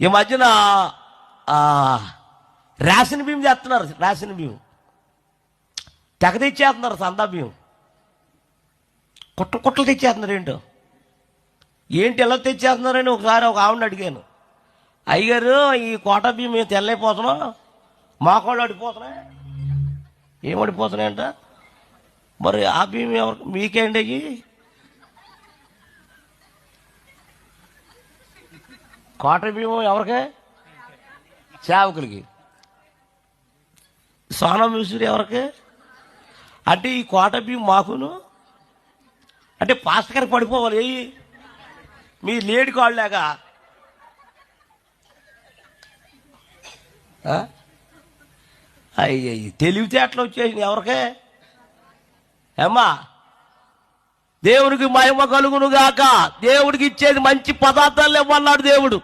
ఈ మధ్యన రేషన్ బియ్యం చేస్తున్నారు రేషన్ బియ్యం తెగ తెచ్చేస్తున్నారు సందా బియ్యం కుట్ట కుట్టలు తెచ్చేస్తున్నారు ఏంటో? ఏంటి ఎలా తెచ్చేస్తున్నారని ఒకసారి ఒక ఆవిడ అడిగాను. అయ్యగారు ఈ కోట బియ్యం మేము తెల్లైపోతున్నాం మా కోళ్ళు అడిపోతున్నాయి ఏం అడిపోతున్నాయంట మరి ఆ బియ్యం ఎవరు? మీకేంటి అయ్యి కోట బియ్యం ఎవరికి? సేవకులకి. సోనం మిసూరి ఎవరికి? అంటే ఈ కోట బియ్యం మాకును అంటే పాస్టర్ గారికి పడిపోవాలి. ఏ మీ లేడి కాళ్ళలాగా అయ్యి తెలివితేటలు వచ్చేసింది ఎవరికే? ఏమ్మా? దేవుడికి మహిమ కలుగును గాక దేవుడికి ఇచ్చేది మంచి పదార్థాలు ఇవ్వన్నాడు దేవుడు.